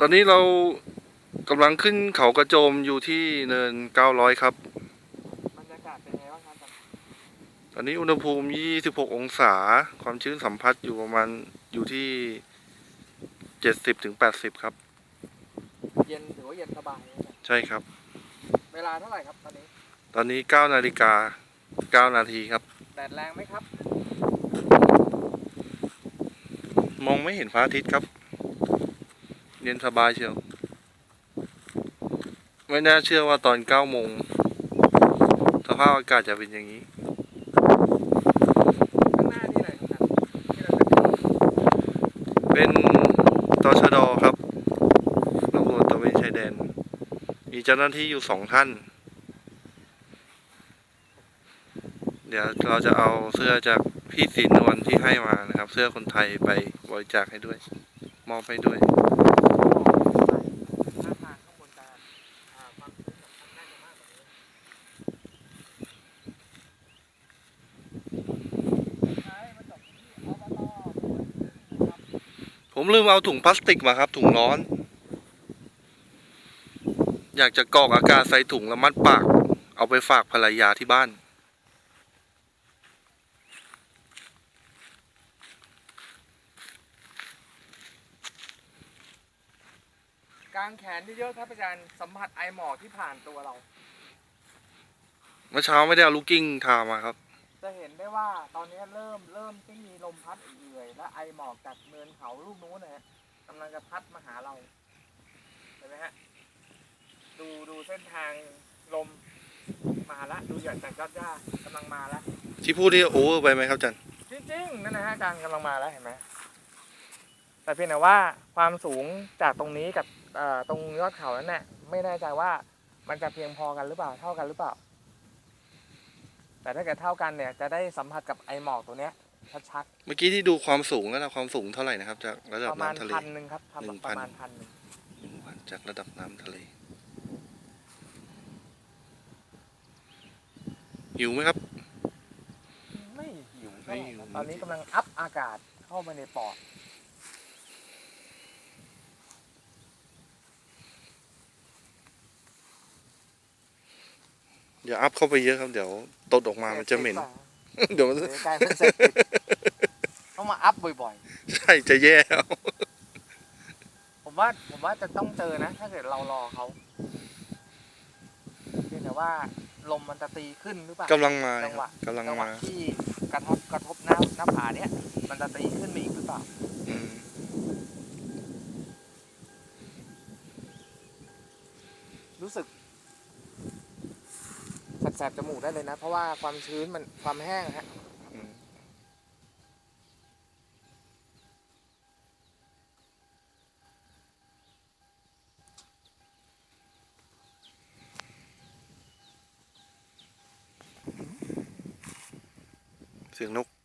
ตอนนี้เรากำลังขึ้นเขากระโจมอยู่ที่เนิน 900 ครับ บรรยากาศเป็นไงบ้างครับตอนนี้อุณหภูมิ 26 องศา ความชื้นสัมผัสอยู่ประมาณอยู่ที่ 70ถึง80 ครับ เย็นถือว่าเย็นสบายนะใช่ครับ เวลาเท่าไหร่ครับตอนนี้ ตอนนี้ 9 นาฬิกา 9 นาทีครับ แดดแรงไหมครับ มองไม่เห็นพระอาทิตย์ครับ เย็นสบายเชียว ไม่น่าเชื่อว่าตอน9โมงสภาพอากาศจะเป็นอย่างนี้ เป็นตชดครับตำรวจตระเวนชายแดน มีเจ้าหน้าที่อยู่สองท่าน เดี๋ยวเราจะเอาเสื้อจากพี่ศรีนวลที่ให้มานะครับ เสื้อคนไทยไปบริจาคให้ด้วย มอบให้ด้วย หน้าทางข้างบนจะอ่าความชื้นของข้างหน้าจะมากกว่านี้ใช่มาจบที่อบตครับ ผมลืมเอาถุงพลาสติกมาครับถุงร้อน อยากจะกรอกอากาศใส่ถุงแล้วมัดปาก เอาไปฝากภรรยาที่บ้านกางแขนเยอะๆครับอาจารย์สัมผัสไอหมอกที่ผ่านตัวเรา เมื่อเช้าไม่ได้เอาลูกกิ้งทามาครับ จะเห็นได้ว่าตอนนี้เริ่มเริ่มที่มีลมพัดเอื่อยๆและไอหมอกจากเนินเขาลูกนู้นนะฮะกำลังจะพัดมาหาเราเห็นไหมฮะดูดูเส้นทางลมมาละดูหย่อนจากยอดหญ้ากำลังมาแล้วที่พูดที่โอเวอร์ไปไหมครับจันจริงๆนั่นนะฮะอาจารย์กำลังมาแล้วเห็นไหมแต่เพียงแต่ว่าความสูงจากตรงนี้กับเอ่อตรงยอดเขานั้นน่ะไม่แน่ใจว่ามันจะเพียงพอกันหรือเปล่าเท่ากันหรือเปล่า แต่ถ้าเกิดเท่ากันเนี่ยจะได้สัมผัสกับไอหมอกตัวเนี้ยชัดเมื่อกี้ที่ดูความสูงแล้วนะความสูงเท่าไหร่นะครับ จากระๆดับประมาณน้ำทะเล พันหนึ่งครับทำหนึ่งปพันระมาณพันหนึ่งหนึ่งพันจากระดับน้ำทะเลหิวไหมครับ ไม่หิวไม่หิวตอนนี้กำลังอัพอากาศเข้ามาในปอด อย่าอัพเข้าไปเยอะครับเดี๋ยวตดออกมามันจะเหม็น เดี๋ยวมันเดี๋ยวกลายเป็นเสพติด ต้องมาอัพบ่อยใช่จะแย่เอาๆ ผมว่าผมว่าจะต้องเจอนะ ถ้าเกิดเรารอเขาเพียงแต่ว่าลมมันจะตีขึ้นหรือเปล่ากำลังมาจังหวะกำลังจังหวะมาที่กระทบกระทบหน้าหน้าผาเนี้ยมันจะตีขึ้นมาอีกหรือเปล่าอืมรู้สึก แสบจมูกได้เลยนะ เพราะว่าความชื้นมันความแห้งฮะเสียงนก